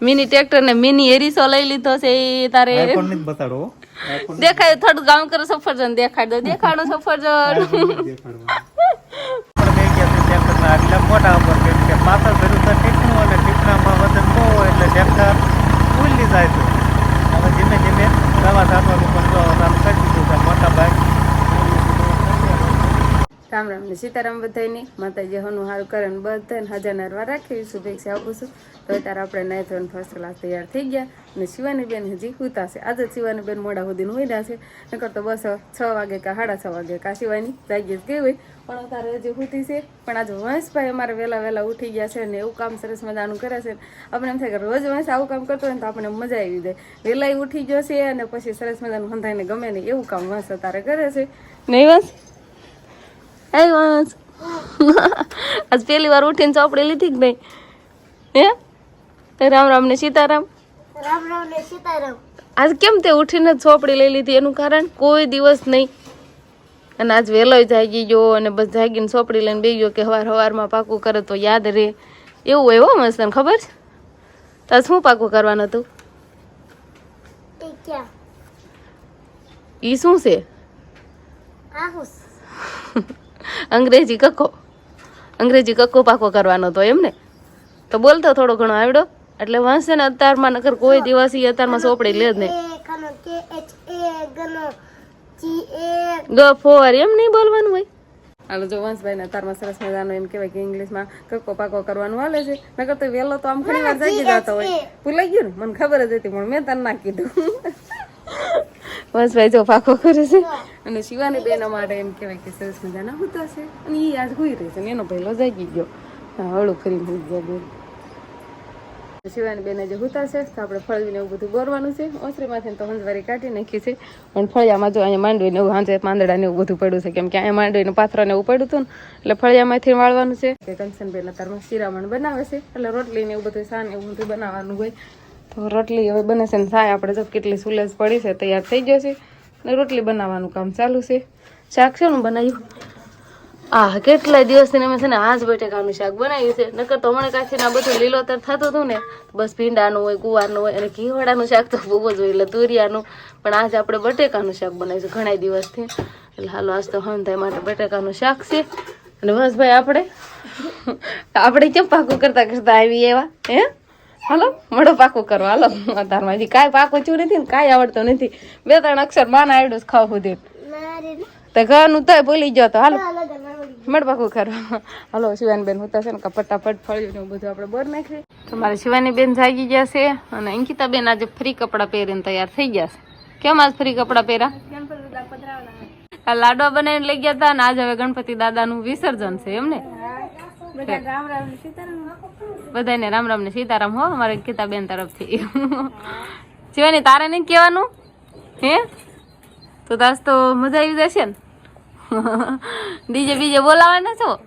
Mini tractor ને mini એરીસો લઈ લીધો છે એ તારે. બતાડો દેખાય થોડું ગામ કરો સફરજન દેખાડ દો દેખાડો સફરજન. આગલા મોઢા ઉપર કેમ કે પાછળ ભર્યું તો ટીકણું અને ટીકણામાં વજન બહુ એટલે ટ્રેક્ટર ફૂલી જાય છે. હવે ધીમે ધીમે દવા છાંટવાનું પણ જો ચાલુ કરી દીધું મોટા ભાગ રામ રામ ને સીતારામ બધાની માતાજી હનું હારું કરે ને બધાને હજાર નરવા રાખી શુભેચ્છા આપું છું. તો અત્યારે આપણે નાઈ ધોઈને ફર્સ્ટ ક્લાસ તૈયાર થઈ ગયા અને શિવાની બેન હજી હુતાશે આજે શિવાની બેન મોડા સુધી હોઈ છે. નકર તો બસ છ વાગે કા સાડા છ વાગે કા શિવાની જાગી ગઈ હોય. પણ અત્યારે હજી હુતી છે. પણ આજે વંશભાઈ અમારે વહેલા વહેલા ઉઠી ગયા છે ને એવું કામ સરસ મજાનું કરે છે. આપણે એમ થાય કે રોજ વંશ આવું કામ કરતો હોય ને તો આપણે મજા આવી જાય. વહેલા ઉઠી ગયો છે અને પછી સરસ મજાનું સંધાઈને ગમે નહીં એવું કામ વંશ અત્યારે કરે છે. નહીં વંશ? હે વાંસ આજ પહેલી વાર ઉઠીને ચોપડી લીધી કે નહીં? હે? રામ રામ ને સીતારામ. રામ રામ ને સીતારામ. આજ કેમ તે ઉઠીને ચોપડી લઈ લીધી? એનું કારણ કોઈ દિવસ નહીં. અને આજ વહેલો જાગી ગયો અને બસ જાગીને ચોપડી લઈને બે ગયો કે હવાર હવારમાં પાકું કરે તો યાદ રહે. એવું હોય હો મસ્ત તને ખબર છે? તો શું પાકું કરવાનું હતું? એ શું છે? અંગ્રેજી કક્કો. અંગ્રેજી કક્કો પાકો કરવાનો હતો એમ ને તો બોલતો થોડો ઘણો આવડો. એટલે વાંચશે ને અત્યારમાં નકર કોઈ દિવસ એ અત્યારમાં સોપડી લે જ નહીં. એ ખાનો કે એચ એ ગનો જી એ ગ ફોર એમ નહીં બોલવાનું હોય. હાલો જો વંશભાઈ ને તારમાં સરસ મજાનો એમ કહેવાય કે ઇંગ્લિશમાં કક્કો પાકો કરવાનું હાલે છે. નકર તો વહેલો તો આમ ઘણી વાર જાગી જતો હોય. ભૂલાઈ ગયું ને? મને ખબર જ હતી પણ મેં તને ના કીધું. વંશભાઈ જો પાકો કરે છે. અને શિવાની બેન અમારે એમ કહેવાય કે સરસ મજાના હોતા છે. અને એ આજ હોઈ રહી છે એનો પહેલો જાગી ગયો. હળું ફરી હોઈ ગયા બેન. શિવાની બેન જે હોતા છે, તો આપણે ફળવીને એવું બધું બોરવાનું છે. ઓસરીમાંથી તો હંજવારી કાઢી નાખી છે. પણ ફળિયામાં જો અહીંયા માંડવીને એવું હાંજે પાંદડા ને એવું બધું પડ્યું છે. કેમ કે અહીંયા માંડવીને પાથરાને એવું પડ્યું હતું એટલે ફળિયામાંથી વાળવાનું છે. કે કંચનબેન અત્યારમાં શિરામણ બનાવે છે. એટલે રોટલીને એવું બધું, સાન એવું બધું બનાવવાનું હોય. તો રોટલી હવે બને છે ને થાય આપણે જો કેટલી સુલેજ પડી છે, તૈયાર થઈ ગયો છે. ને રોટલી બનાવવાનું કામ ચાલુ છે. શાક છે ને બનાવ્યું? આ કેટલા દિવસથી અમે છે ને આજ બટેકાનું શાક બનાવ્યું છે. નકર તો હમણાં કાંથી ના બધું લીલોતર થતું હતું ને, બસ ભીંડાનું હોય ગુવારનું હોય અને ઘીવાડાનું શાક તો બહુ જ હોય એટલે તુરિયાનું. પણ આજ આપણે બટેકાનું શાક બનાવ્યું છે ઘણા દિવસથી. એટલે હાલો, આજ તો હંધાઈ માટે બટેકાનું શાક છે. અને બસ ભાઈ આપણે? આપણે કેમ પાકું કરતા કરતા આવી એવા? હે? હાલો મળો પાકું કરો હાલો તારમાં હજી કાંઈ પાકું છું નથી ને કાંઈ આવડતું નથી. બે ત્રણ અક્ષર માન આવડ્યું છે ખાવ સુધી તો ઘરનું તો ભૂલી ગયો તો. હાલો મારી મળ પાકું કરો હાલો શિવાનીબેન હું છે ને ફટાફટ ફળ્યું ને બધું આપણે બોર નાખીએ. તમારે શિવાની બેન જાગી ગયા છે અને અંકિતાબેન આજે ફ્રી કપડાં પહેરીને તૈયાર થઈ ગયા છે. કેમ આજ ફ્રી કપડાં પહેર્યા? આ લાડવા બનાવીને લઈ ગયા હતા અને આજ હવે ગણપતિ દાદાનું વિસર્જન છે એમ ને? બધાને રામ રામ ને સીતારામ હો અમારે અંકિતા બેન તરફથી. શિવાની તારે નહીં કહેવાનું? હે? તો તાસ તો મજા આવી જશે ને. ડીજે બીજે બોલાવાના છો?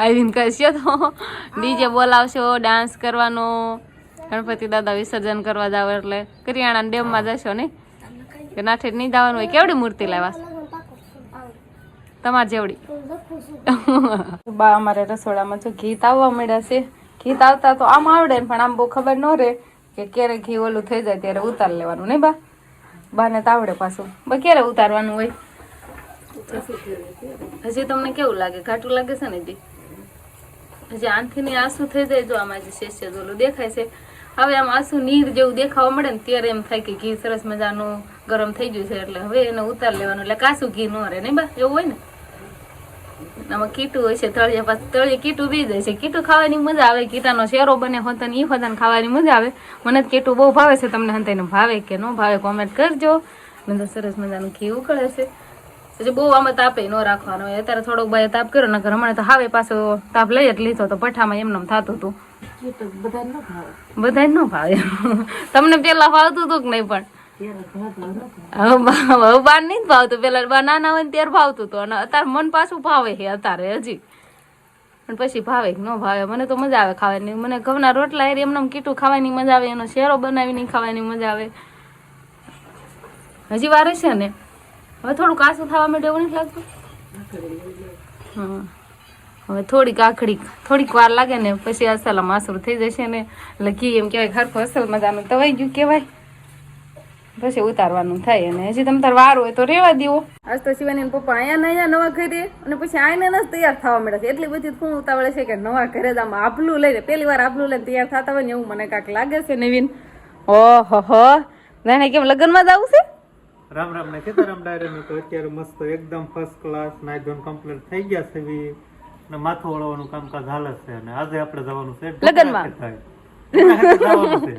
આવીને કહેશો. તો. ડીજે બોલાવશો ડાન્સ કરવાનો. ગણપતિ દાદા વિસર્જન કરવા જાવ એટલે કરિયાણા ડેમમાં જશો નહીં? કે નાઠે નહીં જવાનું હોય? કેવડી મૂર્તિ લાવ્યા? તમારે જેવડી. બા અમારે રસોડામાં જો ઘી તાવવા મળ્યા છે. ઘી તાવતા તો આમ આવડે પણ આમ બહુ ખબર ન રહે કે ક્યારે ઘી ઓલું થઈ જાય ત્યારે ઉતાર લેવાનું, નહીં બા? બાને તાવડે પાછું. બા, ક્યારે ઉતારવાનું હોય? હજી તમને કેવું લાગે? ઘાટું લાગે છે ને જી હજી આંથી ની આંસુ થઈ જાય જો આમાં જે શેષ ઓલું દેખાય છે. હવે આમ આંસુ નીર જેવું દેખાવા મળે ને ત્યારે એમ થાય કે ઘી સરસ મજાનું ગરમ થઈ ગયું છે એટલે હવે એને ઉતાર લેવાનું, એટલે કાસું ઘી ન રહે, નહીં બા? એવું હોય ને? આમાં કીટું હોય છે તળિયા પાછું તળિયે કીટું બી જાય છે. કીટું ખાવાની મજા આવે કીટાનો શેરો બને હોતા ને એ હોતા ખાવાની મજા આવે. મને જ કીટું બહુ ભાવે છે તમને હંતાઈને ભાવે કે ન ભાવે કોમેન્ટ કરજો. મને તો સરસ મજાનું ઘી ઉકળે છે. પછી બહુ આમાં તાપે ન રાખવાનો હોય. અત્યારે થોડોક ભાઈ તાપ કર્યો નકર હમણાં તો હાવે પાછો તાપ લઈ જ લીધો તો પઠામાં એમને એમ થતું હતું. બધા ન ભાવે. તમને પેલા ફાવતું હતું કે નહીં પણ? હવે બાર નહીં ભાવતું. પેલા બા નાના હોય ને ત્યારે ભાવતું હતું. અને અત્યારે મન પાછું ભાવે છે અત્યારે હજી. પણ પછી ભાવે ન ભાવે? મને તો મજા આવે ખાવાની. મને ઘઉંના રોટલા એરી એમને કીટું ખાવાની મજા આવે, એનો શેરો બનાવીને ખાવાની મજા આવે. હજી વાર છે ને? હવે થોડું કાસું થવા માટે એવું નથી લાગતું? હવે થોડીક આખડી થોડીક વાર લાગે ને, પછી અસલ માસુર થઈ જશે ને. એટલે ઘી એમ કહેવાય ખરખું અસલ મજાનું. તવાઈ ગયું કહેવાય. પછી ઉતારવાનું થાય અને હજી તમે તાર વાર હોય તો રેવા દેવો આજ તો શિવાની પપ્પા અહીંયા ને અહીંયા નવા ઘરે અને પછી આઈને જ તૈયાર થવા મળે છે. એટલી બધી શું ઉતાવળે છે કે નવા ઘરે જ આમ આભલું લઈને પેલી વાર આભલું લઈને તૈયાર થતા હોય ને એવું મને કાંક લાગે છે નવીન. ઓહો હો. જાણે કેમ લગ્નમાં જ આવું છે? રામ રામ ને સીતારામ ડાયરા તો અત્યારે મસ્ત એકદમ ફર્સ્ટ ક્લાસ નાઈ ધોન કમ્પ્લીટ થઈ ગયા છે બી. અને માથું વળવાનું કામકાજ હાલે છે અને આજે આપણે જવાનું છે. લગ્નમાં? જવાનું છે.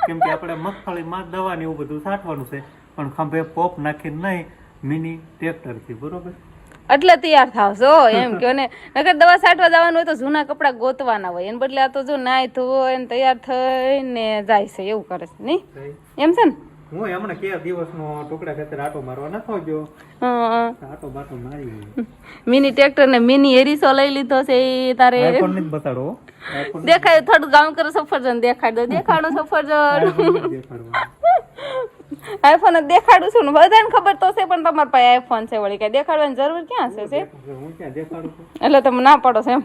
કેમ કે આપણે મગફળીમાં દવા ને એવું બધું છાંટવાનું છે પણ ખંભે પોપ નાખીને નહીં મિની ટ્રેક્ટરથી બરોબર? એટલે તૈયાર થાવશો એમ કયો ને? નકર દવા છાંટવા જવાનું હોય તો જૂના કપડાં ગોતવાના હોય એને બદલે આ તો જો નાય ધોય એને તૈયાર થઈને જાય છે એવું કરે છે નહીં? એમ છે ને? હું હમણાં કે દિવસનો ટુકડા ખેતર આટો મારવા નાખો જો આટો બાટો મારી મિની ટ્રેક્ટર ને મિની એરીસો લઈ લીધો છે એ તારે. આઈફોન ને બતાડો દેખાય થોડું ગામ કરો સફરજન દેખાડ દો દેખાડો સફરજન. આઈફોન જ દેખાડું છું ને બધાને ખબર તો છે પણ તમારા પાસે આઈફોન છે વળી કઈ. દેખાડવાની જરૂર ક્યાં છે છે? હું ક્યાં દેખાડું એટલે તમે ના પાડો છો એમ.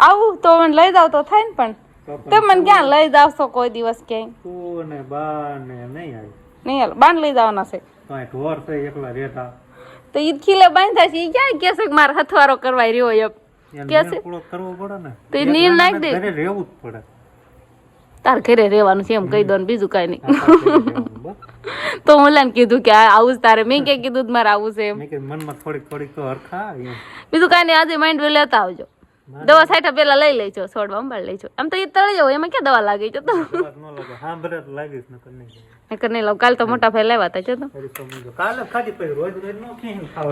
આવું તો લઈ જાવ તો થાય ને પણ. તો મને ક્યાં લઈ જાવશો કોઈ દિવસ ક્યાંય? તું ને બા ને નહીં આવી. નહીં હાલ બાંધ લઈ જવાના છે. તો એક ઢોર છે એકલા રહેતા. તો ઈ ખીલે બાંધ્યા છે ઈ ક્યાં કે છે કે મારે હથવારો કરવા રહ્યો એમ? એને કે મેળ કરવો પડે ને. તો નીર નાખી દે. ઘરે રહેવું જ પડે. તાર ઘરે રહેવાનું છે એમ કહી દો ને બીજું કાઈ નહીં. તો હું લાને કીધું કે આવું જ તારે મેં કે કીધું મારે આવું છે એમ. મનમાં થોડીક થોડીક તો હરખા બીજું કાઈ નહીં આજે માઇન્ડ લેતા આવજો. દવા સાઠા પેલા લઈ લેજો છોડવા અંબાળ લેજો. આમ તો એ તળી જવું એમાં ક્યાં દવા લાગી? છે તો. વાત ન લાગે સાંભળે તો લાગીશ નકર નહીં નકર કાલ તો મોટા ભાઈ લેવા તો ફરી તો મૂંઝો.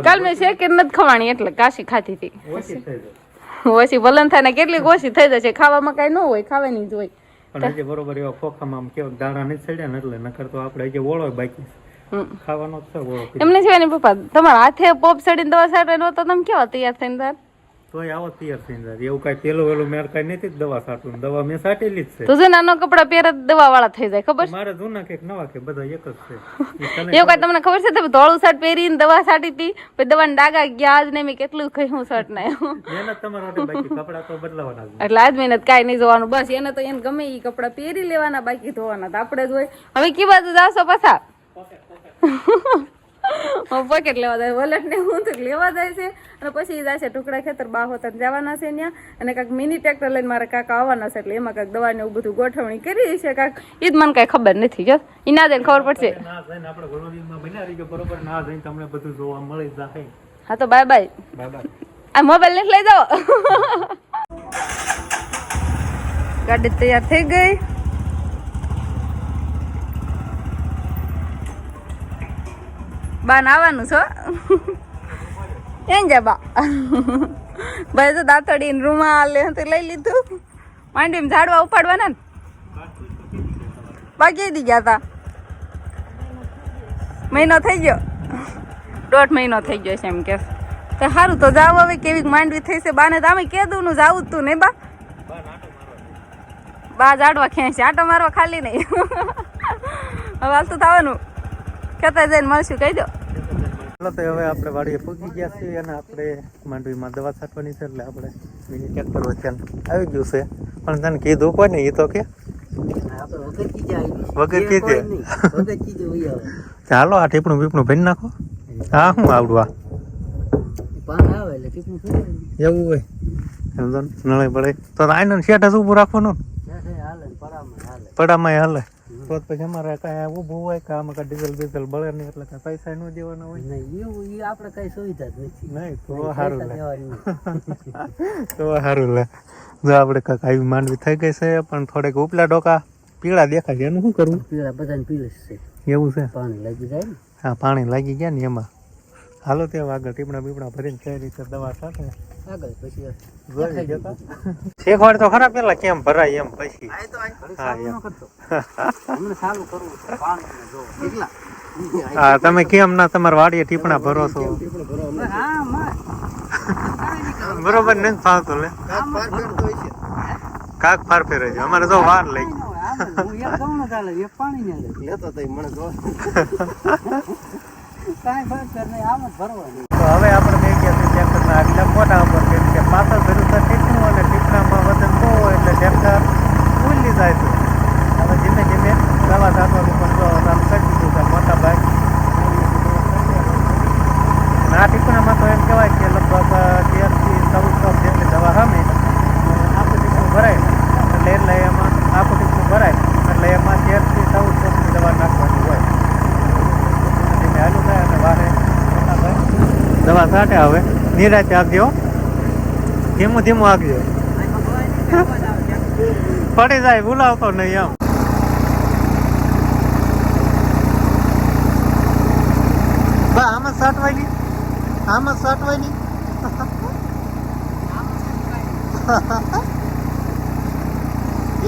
કાલે મેં છે કે નથી ખવાણી એટલે કાશી ખાધી હતી. ઓછી ભલન થાય ને કેટલીક ઓછી થઈ જશે ખાવામાં કાંઈ ન હોય ખાવાની જ હોય. પણ હજી બરોબર એવા ખોખામાં આમ કેવું દાણા નથી ચડ્યા ને એટલે નકર તો આપણે હજી ઓળો બાકી. ખાવાનો છે ઓળો. એમને છે ને પપ્પા તમારા હાથે પોપ સડીને દવા સાટે નો તો તમે કેવા તૈયાર થઈને તાર તોય આવો તૈયાર થઈ એવું કાંઈ પેલું વેલું મેળ કાંઈ નથી જ દવા સાટું દવા મેં સાટેલી જ છે. તો છે નાનો કપડા પહેરે દવા વાળા થઈ જાય ખબર મારે જૂના કે નવા કે બધા એક જ છે. ઈ તને એવું કાંઈ તમને ખબર છે? તમે ધોળું શર્ટ પહેરીને દવા સાટી હતી પછી દવાને ડાગા ગયા આજ ને મેં કેટલું કહ્યું શર્ટ ને મહેનત તમારા માટે બાકી કપડા તો બદલાવાના જ એટલે આજ મહેનત કાંઈ નહીં જોવાનું બસ એને તો એને ગમે એ કપડા પહેરી લેવાના બાકી ધોવાના તો આપણે જ હોય. હવે કી બાજુ જાશો પાછા? પોકેટ લેવા જાય વોલેટ ને હું તો લેવા જાય છે. અને પછી જાય છે ટુકડા ખેતર બા હોતા જવાના છે ત્યાં અને કાંઈક મિની ટ્રેક્ટર લઈને મારા કાકા આવવાના છે એટલે એમાં કાંઈક દવાને એવું બધું ગોઠવણી કરી છે કાંઈક એ જ મને કાંઈ ખબર નથી જો. એ ના જઈને ખબર પડશે. હા તો બાય બાય આ મોબાઈલ ને લઈ જાઓ. ગાડી તૈયાર થઈ ગઈ. બા આવવાનું છો? એમ જા બા. ભાઈ તો દાંતડી રૂમાલ ને લઈ લીધું. માંડી ઝાડવા ઉપાડવાના ને. બાકી દી ગયા તા. મહિનો થઈ ગયો. દોઢ મહિનો થઈ ગયો છે એમ કે. તો સારું તો જાવ હવે કેવી માંડવી થઈ છે. બાને તો કહે કીધું નું જાવું તું ને બા. બા જાડવા ખેંચે આટો મારવા ખાલી નહીં. હવે હાલતું થવાનું. કહેતા જઈને મળશું. કહી દો. ચાલો તો હવે આપણે વાડીએ પૂગી ગયા છીએ અને આપણે માંડવીમાં દવા છાંટવાની છે એટલે આપણે મિની ટ્રેક્ટર વચ્ચે આવી ગયું છે. પણ તને કીધું કોઈ ને એ તો કે. વગર કીધે ચાલો આ ટીપણું બીપણું ભરી નાખો. હા હું આવડું આ. એવું હોય. નળે પડે તો આઈને શેઠ જ ઊભું રાખવાનું? પડામાં હાલે. તો પછી અમારે કાંઈ ઊભું હોય કે આમાં કાંઈ ડીઝલ બીઝલ બળે નહીં એટલે કાંઈ પૈસા ન દેવાના હોય. આપણે કઈ સુવિધા જ નથી. નહીં તો સારું લે. તો સારું લે. જો આપણે કાંઈક આવી માંડવી થઈ ગઈ છે પણ થોડેક ઉપલા ડોકા પીળા દેખાય છે એનું શું કરવું? પીળા બધાને પીળે છે. એવું છે? પાણી લાગી જાય ને. હા પાણી લાગી ગયા ને એમાં. હાલો તે આગળ ટીપણા બીપણા ભરીને કઈ રીતે દવા સાથે? આગળ પછી તો ખરા પેલા કેમ ભરાય એમ પછી? હા તમે કેમ ના તમારા વાડીએ ટીપણા ભરો છો? બરોબર નથી ફાવતું લે. કાક ફાર ફેરે છે અમારે તો વાર લઈ. હું એક ઘઉં ચાલે એક પાણી ને લેતો તો મને જો. કાંઈ બસ નહીં, આમ જ તો હવે આપણે બે ગયા છે ટ્રેક્ટરના આગલા મોટા ઉપર, કેમ કે પાછળ ભર્યું તો ટીકણું અને ટીકણામાં વજન બહુ એટલે ટ્રેક્ટર ઉલી જાય છે હવે ધીમે ધીમે દવા છાંટવાનું પણ જો આમ કરી દીધું છે મોટા ભાઈ અને આ ટીકણામાં તો એમ કહેવાય કે લગભગ તેરથી ચૌદ કપ જેટલી દવા સામે આખું ટીકણું ભરાય એટલે એટલે એમાં આખું ટીકણું ભરાય એટલે એમાં તેરથી ચૌદ કપની દવા નાખવાની હોય ધીમે હાલું થાય અને વારે મોટા દવા છાંટે હવે. નિરાતે આપજો ધીમું ધીમું આપજો. પડી જાય બોલાવતો નહીં એમ. આમાં સાટવાની? આમાં સાટવાની?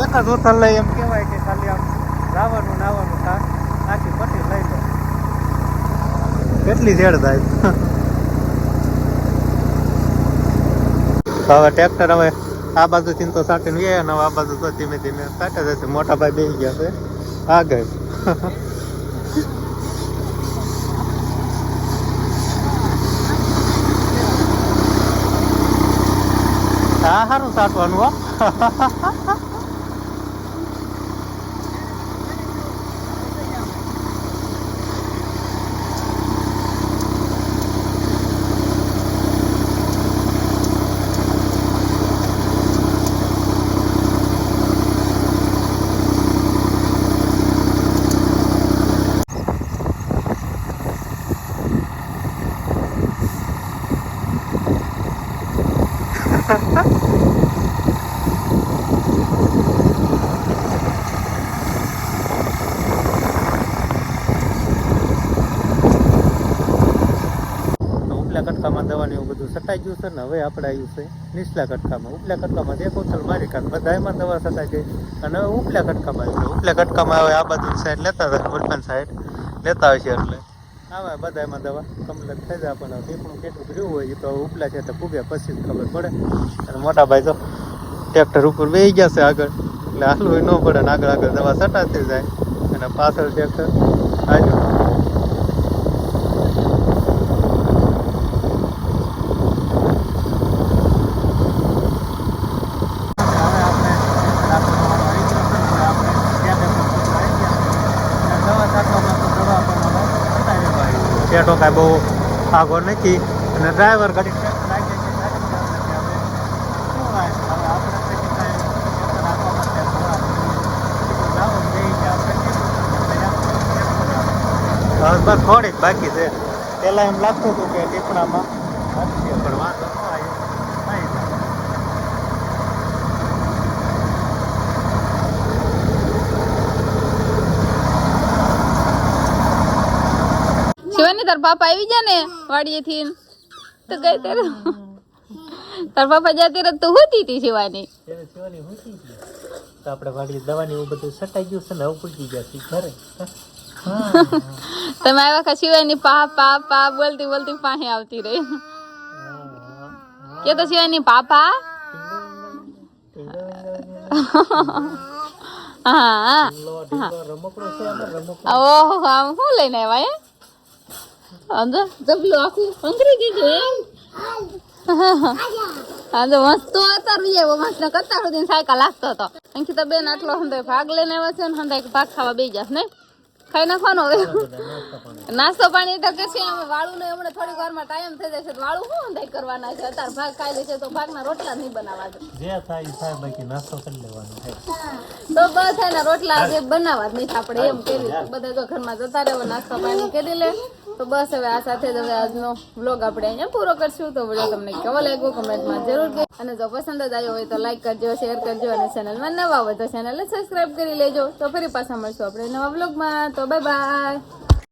એક જ ઉથલ લઈ એમ કહેવાય કે ખાલી આમ રાવાનું નાવાનું આખી પટ્ટી લઈ લો. કેટલી ઝેડ થાય. તો હવે ટ્રેક્ટર હવે આ બાજુથી તો સાટીને ગયા અને આ બાજુ તો ધીમે ધીમે સાટે જશે. મોટા ભાઈ બે ગયા છે. આગળ. હા સારું સાટવાનું હો તો ઉપલા કટકામાં દવાની એવું બધું સટાઈ ગયું છે ને હવે આપણે આવ્યું છે નીચલા કટકામાં. ઉપલા કટકામાં એક કોથલ મારી કાઢ બધા એમાં દવા સટાઈ ગઈ. અને હવે ઉપલા કટકામાં આવી ઉપલા કટકામાં હવે આ બાજુ સાઈડ લેતા હતા ઉલપન સાઈડ લેતા હોય છે એટલે. આવે બધા એમાં દવા. કમ્પ્લીટ થઈ જાય પણ ટીપણું કેટલું ભર્યું હોય એ તો ઉપલા છે તો પૂગ્યા પછી જ ખબર પડે. અને મોટા ભાઈ તો ટ્રેક્ટર ઉપર બેસી ગયા છે આગળ. એટલે હાલવું ન પડે ને આગળ આગળ દવા સટાતી જાય. અને પાછળ ટ્રેક્ટર હાલ્યું. પેટો કાંઈ બહુ આગો નથી. અને ડ્રાઈવર ગાડી બસ થોડીક બાકી છે. પેલા એમ લાગતું હતું કે ટીપણામાં અટકે, પણ વાંધો ન આવ્યો થઈ જાય. શિવાની તાર પાપા આવી ગયા ને વાડીએથી તો ગઈ ત્યારે તાર પાપા જ્યાં ત્યારે તું હોતી હતી શિવાની. શિવાની મૂકી તો. આપણે વાડી દવાની એવું બધું સટાઈ ગયું છે ને હવે ગયા ઘરે. તમે આવ્યા ખા શિવાની પા પા પા બોલતી બોલતી પાસે આવતી રહી. કે તો શિવાની પાપા? હા ઓહો આમ શું લઈને આવ્યા હે અંદર જબલું આખું અંતરી દીધું એમ હા તો મસ્ત અતારી એવો મસ્ત કરતા સુધી સાયકલ લાગતો હતો અહીંથી તો બેન આટલો સંદાય ભાગ લઈને આવ્યા છે ને હંધાય ભાગ ખાવા બેસી જશે નહીં ખાઈ નાખવાનો હવે નાસ્તો પાણી તો કે છે અમે વાળું ને હમણાં થોડીક વારમાં ટાઈમ થઈ જશે તો વાળું શું હંધાય કરવાના છે અત્યારે ભાગ ખાઈ લેશે તો ભાગના રોટલા નહીં બનાવવા જે થાય થાય બાકી નાસ્તો કરી લેવાનો છે તો બસ એના રોટલા જે બનાવવા જ નહીં આપણે એમ કરી બધા તો ઘરમાં જતા રહેવા નાસ્તો પાણી કરી લે તો બસ હવે આ સાથે હવે આજનો વ્લોગ આપણે અહીંયા પૂરો કરશું. તો વીડિયો તમને કેવો લાગ્યો કમેન્ટમાં જરૂર કે અને જો પસંદ જ આવ્યો હોય તો લાઈક કરજો શેર કરજો અને ચેનલમાં નવા હોય તો ચેનલને સબસ્ક્રાઈબ કરી લેજો. તો ફરી પાછા મળશું આપણે નવા વ્લોગમાં તો બાય બાય